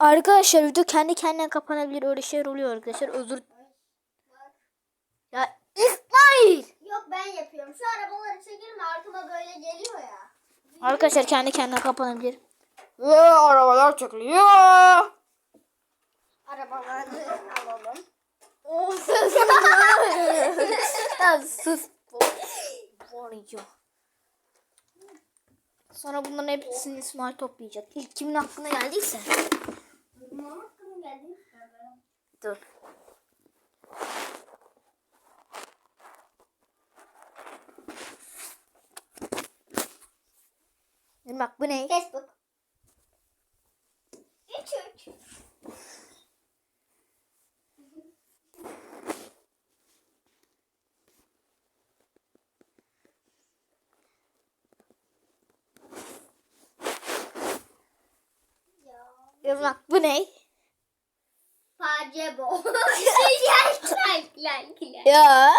Arkadaşlar video kendi kendine kapanabilir. Öyle şeyler oluyor arkadaşlar. Özür Ya İsmail! Yok ben yapıyorum. Şu arabaları çekelim arkama böyle geliyor ya. Arkadaşlar kendi kendine kapanabilir. Ve arabalar çekiliyor. Arabaları alalım. ya sus. Borucu. Sonra bunların hepsini İsmail toplayacak. İlk kimin aklına geldiyse. Dur. Dur bak bu ne? Facebook. Üç üç. Ya. Dur bak bu ne? Pacebo. Güzel. Ya.